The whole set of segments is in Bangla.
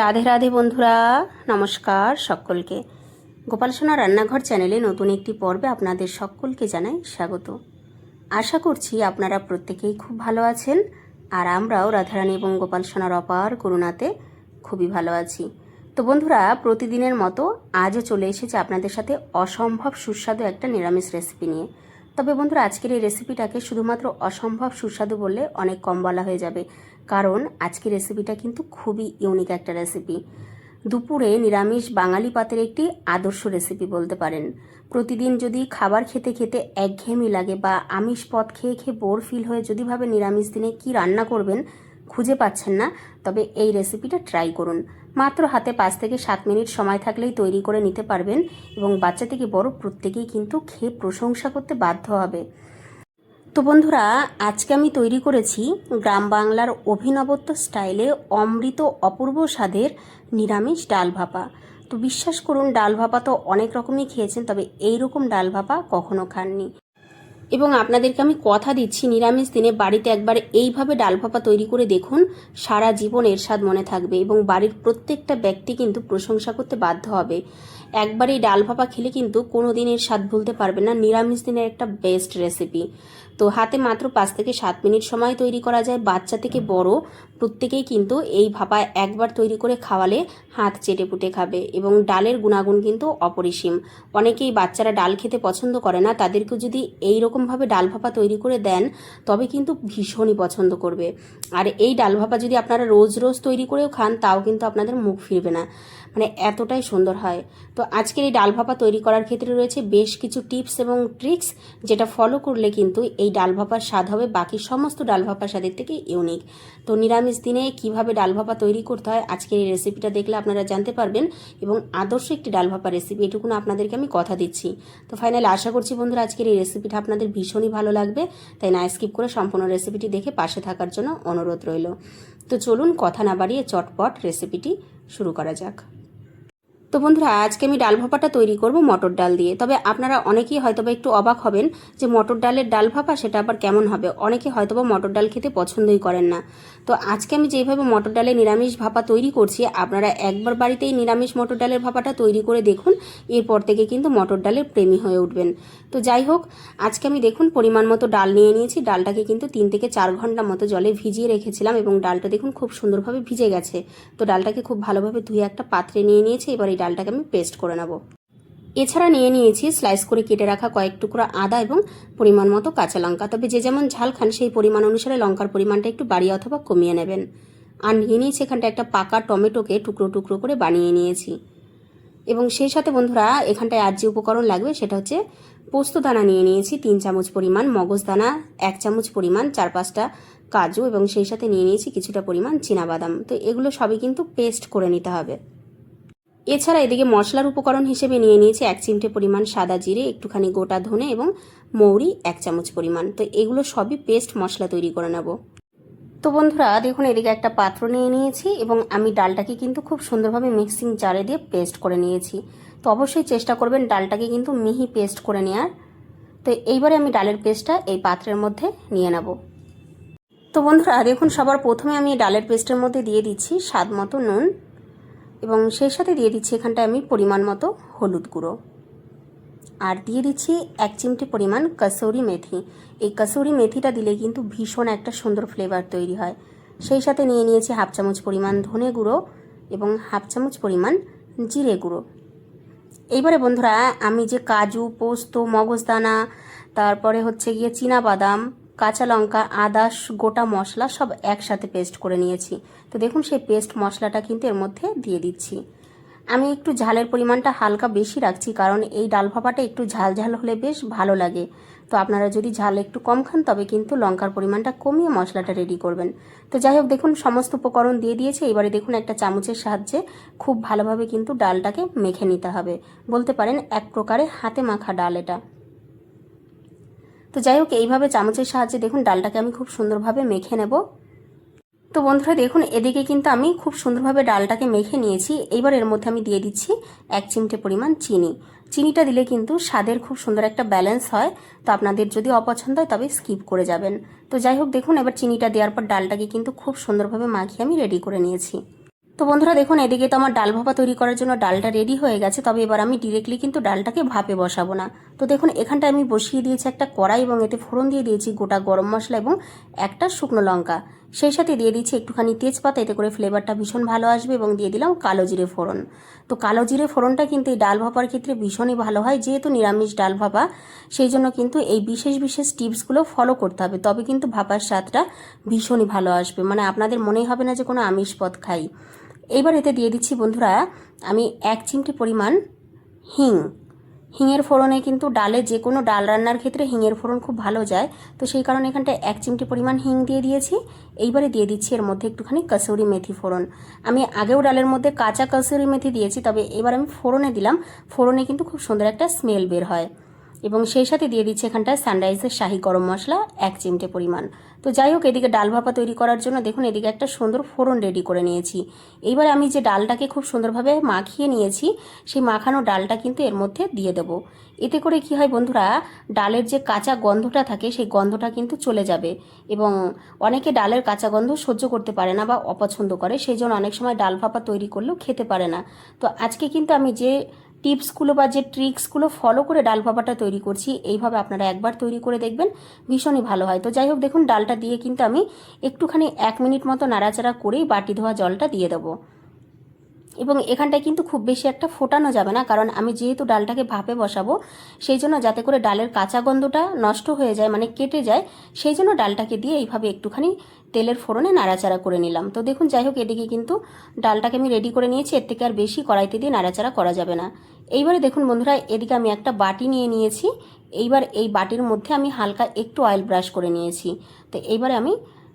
রাধে রাধে বন্ধুরা, নমস্কার সকলকে। গোপাল সোনা রান্নাঘর চ্যানেলে নতুন একটি পর্বে আপনাদের সকলকে জানাই স্বাগত। আশা করছি আপনারা প্রত্যেকেই খুব ভালো আছেন আর আমরাও রাধারানী এবং গোপাল সোনার অপার করুণাতে খুবই ভালো আছি। তো বন্ধুরা, প্রতিদিনের মতো আজও চলে এসেছে আপনাদের সাথে অসম্ভব সুস্বাদু একটা নিরামিষ রেসিপি নিয়ে। তবে বন্ধুরা, আজকের এই রেসিপিটাকে শুধুমাত্র অসম্ভব সুস্বাদু বললে অনেক কম বলা হয়ে যাবে। কারণ আজকের রেসিপিটা কিন্তু খুবই ইউনিক একটা রেসিপি দুপুরে নিরামিষ বাঙালি পাতের একটি আদর্শ রেসিপি বলতে পারেন। প্রতিদিন যদি খাবার খেতে খেতে একঘেয়েমি লাগে বা আমিষ পদ খেয়ে খেয়ে বোর ফিল হয়ে যদি ভাবে নিরামিষ দিনে কি রান্না করবেন খুঁজে পাচ্ছেন না, তবে এই রেসিপিটা ট্রাই করুন। মাত্র হাতে পাঁচ থেকে সাত মিনিট সময় থাকলেই তৈরি করে নিতে পারবেন এবং বাচ্চা থেকে বড় প্রত্যেকেই কিন্তু খেয়ে প্রশংসা করতে বাধ্য হবে। তো বন্ধুরা, আজকে আমি তৈরি করেছি গ্রাম বাংলার অভিনবত্ব স্টাইলে অমৃত অপূর্ব স্বাদের নিরামিষ ডাল ভাপা। তো বিশ্বাস করুন, ডাল ভাপা তো অনেক রকমই খেয়েছেন, তবে এই রকম ডাল ভাপা কখনো খাননি। এবং আপনাদেরকে আমি কথা দিচ্ছি, নিরামিষ দিনে বাড়িতে একবার এইভাবে ডাল ভাপা তৈরি করে দেখুন, সারা জীবন এর স্বাদ মনে থাকবে এবং বাড়ির প্রত্যেকটা ব্যক্তি কিন্তু প্রশংসা করতে বাধ্য হবে। একবার এই ডাল ভাপা খেলে কিন্তু কোনো দিনের স্বাদ ভুলতে পারবে না। নিরামিষ দিনের একটা বেস্ট রেসিপি তো হাতে মাত্র পাঁচ থেকে সাত মিনিট সময় তৈরি করা যায়। বাচ্চা থেকে বড় প্রত্যেকেই কিন্তু এই ভাপা একবার তৈরি করে খাওয়ালে হাত চেটে পুটে খাবে এবং ডালের গুণাগুণ কিন্তু অপরিসীম। অনেকেই বাচ্চারা ডাল খেতে পছন্দ করে না তাদেরকে যদি এই রকমভাবে ডাল ভাপা তৈরি করে দেন, তবে কিন্তু ভীষণই পছন্দ করবে। আর এই ডাল ভাপা যদি আপনারা রোজ রোজ তৈরি করেও খান, তাও কিন্তু আপনাদের মুখ ফিরবে না। মানে এতটাই সুন্দর হয়। তো আজকের এই ডাল ভাপা তৈরি করার ক্ষেত্রে রয়েছে বেশ কিছু টিপস এবং ট্রিক্স, যেটা ফলো করলে কিন্তু এই ডাল ভাপার স্বাদ হবে। বাকি সমস্ত ডাল ভাপার স্বাদের থেকে ইউনিক। তো নিরামিষ দিনে কীভাবে ডাল ভাপা তৈরি করতে হয়, আজকের এই রেসিপিটা দেখলে আপনারা জানতে পারবেন এবং আদর্শ একটি ডাল ভাপা রেসিপি এটুকুন আপনাদেরকে আমি কথা দিচ্ছি। তো ফাইনালি আশা করছি বন্ধুরা, আজকের এই রেসিপিটা আপনাদের ভীষণই ভালো লাগবে। তাই না স্কিপ করে সম্পূর্ণ রেসিপিটি দেখে পাশে থাকার জন্য অনুরোধ রইল। তো চলুন কথা না বাড়িয়ে চটপট রেসিপিটি শুরু করা যাক। তো বন্ধুরা, আজকে আমি ডাল ভাপাটা তৈরি করব মটর ডাল দিয়ে। তবে আপনারা অনেকেই হয়তোবা একটু অবাক হবেন যে মটর ডালের ডাল ভাপা সেটা আবার কেমন হবে। অনেকে হয়তোবা মটর ডাল খেতে পছন্দই করেন না। তো আজকে আমি যেভাবে মটর ডালের নিরামিষ ভাপা তৈরি করছি, আপনারা একবার বাড়িতেই নিরামিষ মটর ডালের ভাপাটা তৈরি করে দেখুন, এরপর থেকে কিন্তু মটর ডালের প্রেমী হয়ে উঠবেন। তো যাই হোক, আজকে আমি দেখুন পরিমাণ মতো ডাল নিয়ে নিয়েছি। ডালটাকে কিন্তু তিন থেকে চার ঘণ্টা মতো জলে ভিজিয়ে রেখেছিলাম এবং ডালটা দেখুন খুব সুন্দরভাবে ভিজে গেছে। তো ডালটাকে খুব ভালোভাবে ধুয়ে একটা পাত্রে নিয়ে নিয়েছি। এবার এই ডালটাকে আমি পেস্ট করে নেব। এছাড়া নিয়ে নিয়েছি স্লাইস করে কেটে রাখা কয়েক টুকরো আদা এবং পরিমাণ মতো কাঁচা লঙ্কা। তবে যে যেমন ঝাল খান, সেই পরিমাণ অনুসারে লঙ্কার পরিমাণটা একটু বাড়িয়ে অথবা কমিয়ে নেবেন। আর নিয়ে নিয়েছি এখানটা একটা পাকা টমেটোকে টুকরো টুকরো করে বানিয়ে নিয়েছি। এবং সেই সাথে বন্ধুরা, এখানটায় আর যে উপকরণ লাগবে সেটা হচ্ছে পোস্ত দানা নিয়ে নিয়েছি, তিন চামচ পরিমাণ মগজ দানা, এক চামচ পরিমাণ চার পাঁচটা কাজু এবং সেই সাথে নিয়ে নিয়েছি কিছুটা পরিমাণ বাদাম তো এগুলো সবই কিন্তু পেস্ট করে নিতে হবে। এছাড়া এদিকে মশলার উপকরণ হিসেবে নিয়ে নিয়েছি এক চিমটে পরিমাণ সাদা জিরে, একটুখানি গোটা ধনে এবং মৌরি, এক চামচ পরিমাণ। তো এগুলো সবই পেস্ট মশলা তৈরি করে নেব। তো বন্ধুরা, দেখুন এদিকে একটা পাত্র নিয়ে নিয়েছি এবং আমি ডালটাকে কিন্তু খুব সুন্দরভাবে মিক্সিং জারে দিয়ে পেস্ট করে নিয়েছি। তো অবশ্যই চেষ্টা করবেন ডালটাকে কিন্তু মিহি পেস্ট করে নেওয়ার তো এইবারে আমি ডালের পেস্টটা এই পাত্রের মধ্যে নিয়ে নেব। তো বন্ধুরা, দেখুন সবার প্রথমে আমি ডালের পেস্টের মধ্যে দিয়ে দিচ্ছি স্বাদ মতো নুন। এবং সেই সাথে দিয়ে দিচ্ছি এখানটায় আমি পরিমাণ মতো হলুদ গুঁড়ো। আর দিয়ে দিচ্ছি এক চিমটি পরিমাণ কসৌরি মেথি। এই কসৌরি মেথিটা দিলে কিন্তু ভীষণ একটা সুন্দর ফ্লেভার তৈরি হয়। সেই সাথে নিয়ে নিয়েছি হাফ চামচ পরিমাণ ধনে গুঁড়ো এবং হাফ চামচ পরিমাণ জিরে গুঁড়ো। এইবারে বন্ধুরা, আমি যে কাজু, পোস্ত, মগজদানা, তারপরে হচ্ছে গিয়ে বাদাম কাঁচা লঙ্কা আদা গোটা মশলা সব একসাথে পেস্ট করে নিয়েছি। তো দেখুন, সেই পেস্ট মশলাটা কিন্তু এর মধ্যে দিয়ে দিচ্ছি। আমি একটু ঝালের পরিমাণটা হালকা বেশি রাখছি, কারণ এই ডাল ভাপাটা একটু ঝাল ঝাল হলে বেশ ভালো লাগে। তো আপনারা যদি ঝাল একটু কম খান, তবে কিন্তু লঙ্কার পরিমাণটা কমিয়ে মশলাটা রেডি করবেন। তো যাই হোক, দেখুন, সমস্ত উপকরণ দিয়ে দিয়েছে। এবারে দেখুন, একটা চামচের সাহায্যে খুব ভালোভাবে কিন্তু ডালটাকে মেখে নিতে হবে। বলতে পারেন, এক প্রকারে হাতে মাখা ডাল এটা। তো যাই হোক, এইভাবে চামচের সাহায্যে দেখুন ডালটাকে আমি খুব সুন্দরভাবে মেখে নেব। তো বন্ধুরা, দেখুন, এদিকে কিন্তু আমি খুব সুন্দরভাবে ডালটাকে মেখে নিয়েছি। এইবার এর মধ্যে আমি দিয়ে দিচ্ছি এক চিমটে পরিমাণ চিনি। চিনিটা দিলে কিন্তু স্বাদের খুব সুন্দর একটা ব্যালেন্স হয়। তো আপনাদের যদি অপছন্দ হয়, তবে স্কিপ করে যাবেন। তো যাই হোক, দেখুন, এবার চিনিটা দেওয়ার পর ডালটাকে কিন্তু খুব সুন্দরভাবে মাখিয়ে আমি রেডি করে নিয়েছি। তো বন্ধুরা দেখুন, এদিকে তো আমার ডাল ভাপা তৈরি করার জন্য ডালটা রেডি হয়ে গেছে, তবে এবার আমি ডিরেক্টলি কিন্তু ডালটাকে ভাপে বসাবো না। তো দেখুন এখানটা আমি বসিয়ে দিয়েছি একটা কড়াই এবং এতে ফোড়ন দিয়ে দিয়েছি গোটা গরম মশলা এবং একটা শুকনো লঙ্কা। সেই সাথে দিয়ে দিচ্ছি একটুখানি তেজপাতা, এতে করে ফ্লেভারটা ভীষণ ভালো আসবে এবং দিয়ে দিলাম কালো জিরে ফোড়ন। তো কালো জিরে ফোড়নটা কিন্তু এই ডাল ভাপার ক্ষেত্রে ভীষণই ভালো হয়, যেহেতু নিরামিষ ডাল ভাপা, সেই জন্য কিন্তু এই বিশেষ বিশেষ টিপসগুলো ফলো করতে হবে, তবে কিন্তু ভাপার স্বাদটা ভীষণই ভালো আসবে। মানে আপনাদের মনেই হবে না যে কোনো আমিষ পদ খাই। এইবার এতে দিয়ে দিচ্ছি, বন্ধুরা, আমি এক চিমটি পরিমাণ হিং। হিঙের ফোড়নে কিন্তু ডালে যে কোনো ডাল রান্নার ক্ষেত্রে হিঙের ফোড়ন খুব ভালো যায়। তো সেই কারণে এখানটায় এক চিমটি পরিমাণ হিং দিয়ে দিয়েছি। এইবারে দিয়ে দিচ্ছি এর মধ্যে একটুখানি কসুরি মেথি ফোড়ন। আমি আগেও ডালের মধ্যে কাঁচা কসুরি মেথি দিয়েছি, তবে এবার আমি ফোড়নে দিলাম। ফোড়নে কিন্তু খুব সুন্দর একটা স্মেল বের হয়। এবং সেই সাথে দিয়ে দিচ্ছি এখানটায় সানরাইজের শাহি গরম মশলা, এক চিমটে পরিমাণ। তো যাই হোক, এদিকে ডাল ভাপা তৈরি করার জন্য দেখুন, এদিকে একটা সুন্দর ফোড়ন রেডি করে নিয়েছি। এইবার আমি যে ডালটাকে খুব সুন্দরভাবে মাখিয়ে নিয়েছি, সেই মাখানো ডালটা কিন্তু এর মধ্যে দিয়ে দেব। এতে করে কি হয় বন্ধুরা, ডালের যে কাঁচা গন্ধটা থাকে, সেই গন্ধটা কিন্তু চলে যাবে এবং অনেকে ডালের কাঁচা গন্ধ সহ্য করতে পারে না বা অপছন্দ করে, সেই জন্য অনেক সময় ডাল ভাপা তৈরি করলেও খেতে পারে না। তো আজকে কিন্তু আমি যে টিপসগুলো বা যে ট্রিক্সগুলো ফলো করে ডাল ভাপাটা তৈরি করছি, এইভাবে আপনারা একবার তৈরি করে দেখবেন, ভীষণই ভালো হয়। তো যাই হোক, দেখুন, ডালটা দিয়ে কিন্তু আমি একটুখানি এক মিনিট মতো নাড়াচাড়া করেই বাটি ধোয়া জলটা দিয়ে দেবো। এবং এখানটায় কিন্তু খুব বেশি একটা ফোটানো যাবে না, কারণ আমি যেহেতু ডালটাকে ভাপে বসাবো, সেই জন্য যাতে করে ডালের কাঁচা গন্ধটা নষ্ট হয়ে যায় মানে কেটে যায়, সেই জন্য ডালটাকে দিয়ে এইভাবে একটুখানি তেলের ফোড়নে নাড়াচাড়া করে নিলাম। তো দেখুন, যাই হোক, এদিকে কিন্তু ডালটাকে আমি রেডি করে নিয়েছি, এর থেকে আর বেশি কড়াইতে দিয়ে নাড়াচাড়া করা যাবে না। এইবারে দেখুন বন্ধুরা, এদিকে আমি একটা বাটি নিয়ে নিয়েছি, এইবার এই বাটির মধ্যে আমি হালকা একটু অয়েল ব্রাশ করে নিয়েছি। তো এইবারে আমি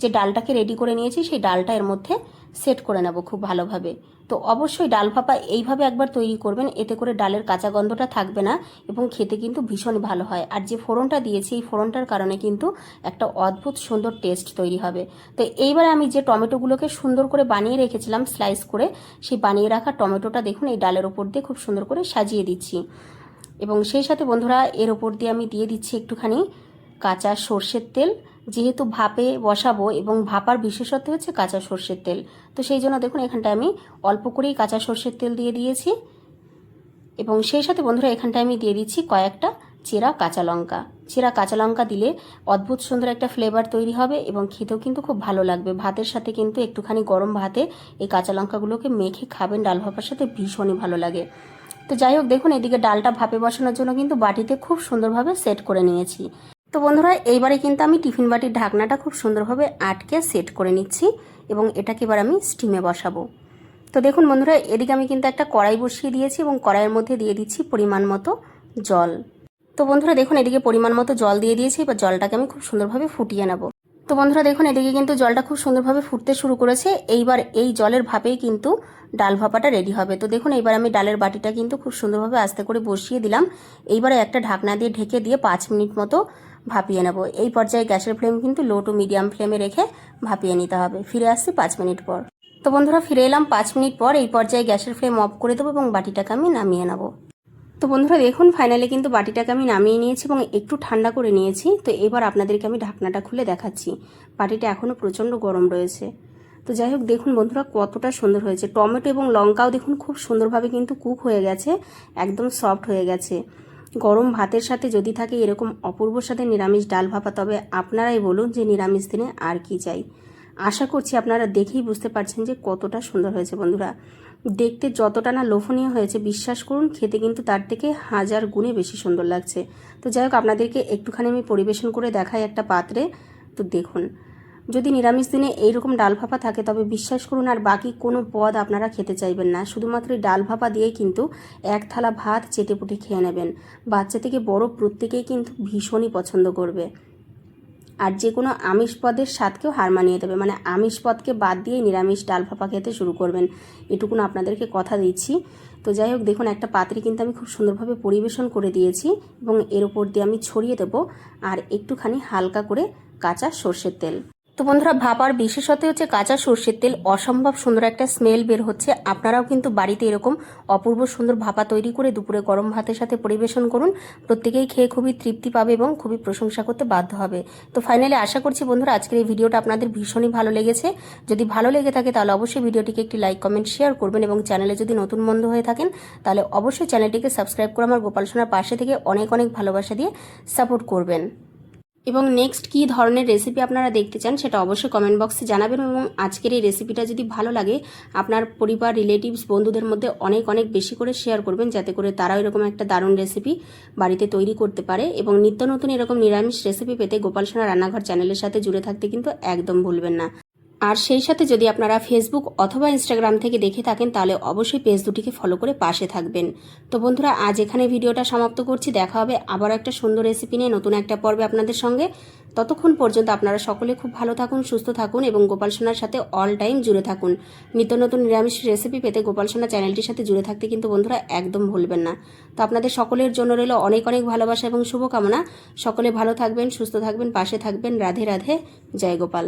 যে ডালটাকে রেডি করে নিয়েছি, সেই ডালটা এর মধ্যে সেট করে নেব খুব ভালোভাবে। তো অবশ্যই ডাল ভাপা এইভাবে একবার তৈরি করবেন, এতে করে ডালের কাঁচা গন্ধটা থাকবে না এবং খেতে কিন্তু ভীষণ ভালো হয়। আর যে ফোড়নটা দিয়েছি, এই ফোড়নটার কারণে কিন্তু একটা অদ্ভুত সুন্দর টেস্ট তৈরি হবে। তো এইবারে আমি যে টমেটোগুলোকে সুন্দর করে বানিয়ে রেখেছিলাম স্লাইস করে, সেই বানিয়ে রাখা টমেটোটা দেখুন, এই ডালের ওপর দিয়ে খুব সুন্দর করে সাজিয়ে দিচ্ছি। এবং সেই সাথে বন্ধুরা, এর ওপর দিয়ে আমি দিয়ে দিচ্ছি একটুখানি কাঁচা সর্ষের তেল যেহেতু ভাপে বসাবো এবং ভাপার বিশেষত্ব হচ্ছে কাঁচা সর্ষের তেল। তো সেই জন্য দেখুন, এখানটায় আমি অল্প করেই কাঁচা সর্ষের তেল দিয়ে দিয়েছি। এবং সেই সাথে বন্ধুরা, এখানটায় আমি দিয়ে দিচ্ছি কয়েকটা চেরা কাঁচা লঙ্কা। চেরা কাঁচা লঙ্কা দিলে অদ্ভুত সুন্দর একটা ফ্লেভার তৈরি হবে এবং খেতেও কিন্তু খুব ভালো লাগবে। ভাতের সাথে কিন্তু একটুখানি গরম ভাতে এই কাঁচা লঙ্কাগুলোকে মেখে খাবেন, ডাল ভাপার সাথে ভীষণই ভালো লাগে। তো যাই হোক, দেখুন, এদিকে ডালটা ভাপে বসানোর জন্য কিন্তু বাটিতে খুব সুন্দরভাবে সেট করে নিয়েছি। তো বন্ধুরা, এইবারে কিন্তু আমি টিফিন বাটির ঢাকনাটা খুব সুন্দরভাবে আটকে সেট করে নিচ্ছি এবং এটাকে এবার আমি স্টিমে বসাবো। তো দেখুন বন্ধুরা, এদিকে আমি কিন্তু একটা কড়াই বসিয়ে দিয়েছি এবং কড়াইয়ের মধ্যে দিয়ে দিচ্ছি পরিমাণ মতো জল। তো বন্ধুরা, দেখুন এদিকে পরিমাণ মতো জল দিয়ে দিয়েছি, এবার জলটাকে আমি খুব সুন্দরভাবে ফুটিয়ে নেব। তো বন্ধুরা, দেখুন এদিকে কিন্তু জলটা খুব সুন্দরভাবে ফুটতে শুরু করেছে, এইবার এই জলের ভাপেই কিন্তু ডাল ভাপাটা রেডি হবে। তো দেখুন এইবার আমি ডালের বাটিটা কিন্তু খুব সুন্দরভাবে আস্তে করে বসিয়ে দিলাম। এইবারে একটা ঢাকনা দিয়ে ঢেকে দিয়ে পাঁচ মিনিট মতো ভাপিয়ে নেব। এই পর্যায়ে গ্যাসের ফ্লেম কিন্তু লো টু মিডিয়াম ফ্লেমে রেখে ভাপিয়ে নিতে হবে। ফিরে আসছি পাঁচ মিনিট পর। তো বন্ধুরা, ফিরে এলাম পাঁচ মিনিট পর। এই পর্যায়ে গ্যাসের ফ্লেম অফ করে দেবো এবং বাটিটাকে আমি নামিয়ে নেব। তো বন্ধুরা, দেখুন, ফাইনালি কিন্তু বাটিটাকে আমি নামিয়ে নিয়েছি এবং একটু ঠান্ডা করে নিয়েছি। তো এবার আপনাদেরকে আমি ঢাকনাটা খুলে দেখাচ্ছি। বাটিটা এখনও প্রচণ্ড গরম রয়েছে। তো যাই হোক, দেখুন বন্ধুরা, কতটা সুন্দর হয়েছে। টমেটো এবং লঙ্কাও দেখুন, খুব সুন্দরভাবে কিন্তু কুক হয়ে গেছে, একদম সফট হয়ে গেছে। গরম ভাতের সাথে যদি থাকে এরকম অপূর্ব সাথে নিরামিষ ডাল ভাপা, তবে আপনারাই বলুন যে নিরামিষ দিনে আর কি চাই। আশা করছি আপনারা দেখেই বুঝতে পারছেন যে কতটা সুন্দর হয়েছে বন্ধুরা। দেখতে যতটা না লোভনীয় হয়েছে, বিশ্বাস করুন, খেতে কিন্তু তার থেকে হাজার গুণে বেশি সুন্দর লাগছে। তো যাই হোক, আপনাদেরকে একটুখানি আমি পরিবেশন করে দেখাই একটা পাত্রে। তো দেখুন যদি নিরামিষ দিনে এইরকম ডাল ভাপা থাকে, তবে বিশ্বাস করুন আর বাকি কোনো পদ আপনারা খেতে চাইবেন না। শুধুমাত্র ডাল ভাপা দিয়েই কিন্তু এক থালা ভাত চেটেপুটে খেয়ে নেবেন। বাচ্চা থেকে বড় প্রত্যেকেই কিন্তু ভীষণই পছন্দ করবে। আর যে কোনো আমিষ পদের স্বাদকেও হার মানিয়ে দেবে। মানে আমিষ পদকে বাদ দিয়ে নিরামিষ ডাল ভাপা খেতে শুরু করবেন। এটুকুন আপনাদেরকে কথা দিচ্ছি। তো যাই হোক, দেখুন, একটা পাত্রে কিন্তু আমি খুব সুন্দরভাবে পরিবেশন করে দিয়েছি এবং এর উপর দিয়ে আমি ছড়িয়ে দেবো। আর একটুখানি হালকা করে কাঁচা সর্ষের তেল। তো বন্ধুরা ভাপার বিশেষত হচ্ছে কাঁচা সর্ষের তেল অসম্ভব সুন্দর একটা স্মেল বের হচ্ছে। আপনারাও কিন্তু বাড়িতে এরকম অপূর্ব সুন্দর ভাপা তৈরি করে দুপুরে গরম ভাতের সাথে পরিবেশন করুন। প্রত্যেকেই খেয়ে খুবই তৃপ্তি পাবে এবং খুবই প্রশংসা করতে বাধ্য হবে। তো ফাইনালি আশা করছি বন্ধুরা, আজকের এই ভিডিওটা আপনাদের ভীষণই ভালো লেগেছে। যদি ভালো লেগে থাকে তাহলে অবশ্যই ভিডিওটিকে একটি লাইক কমেন্ট শেয়ার করবেন এবং চ্যানেলে যদি নতুন বন্ধু হয়ে থাকেন, তাহলে অবশ্যই চ্যানেলটিকে সাবস্ক্রাইব করে আমার গোপাল সোনার পাশে থেকে অনেক অনেক ভালোবাসা দিয়ে সাপোর্ট করবেন। এবং নেক্সট কী ধরনের রেসিপি আপনারা দেখতে চান সেটা অবশ্যই কমেন্ট বক্সে জানাবেন এবং আজকের এই রেসিপিটা যদি ভালো লাগে, আপনার পরিবার রিলেটিভস বন্ধুদের মধ্যে অনেক অনেক বেশি করে শেয়ার করবেন যাতে করে তারাও এরকম একটা দারুণ রেসিপি বাড়িতে তৈরি করতে পারে এবং নিত্য নতুন এরকম নিরামিষ রেসিপি পেতে গোপাল সোনা রান্নাঘর চ্যানেলের সাথে জুড়ে থাকতে কিন্তু একদম ভুলবেন না। আর সেই সাথে যদি আপনারা ফেসবুক অথবা ইনস্টাগ্রাম থেকে দেখে থাকেন, তাহলে অবশ্যই পেজ দুটিকে ফলো করে পাশে থাকবেন। তো বন্ধুরা, আজ এখানে ভিডিওটা সমাপ্ত করছি। দেখা হবে আবার একটা সুন্দর রেসিপি নিয়ে নতুন একটা পর্বে আপনাদের সঙ্গে। ততক্ষণ পর্যন্ত আপনারা সকলে খুব ভালো থাকুন, সুস্থ থাকুন এবং গোপাল সোনার সাথে অল টাইম জুড়ে থাকুন। নিত্য নতুন নিরামিষ রেসিপি পেতে গোপাল সোনা চ্যানেলটির সাথে জুড়ে থাকতে কিন্তু বন্ধুরা একদম ভুলবেন না। তো আপনাদের সকলের জন্য রইল অনেক অনেক ভালোবাসা এবং শুভকামনা। সকলে ভালো থাকবেন, সুস্থ থাকবেন, পাশে থাকবেন। রাধে রাধে, জয় গোপাল।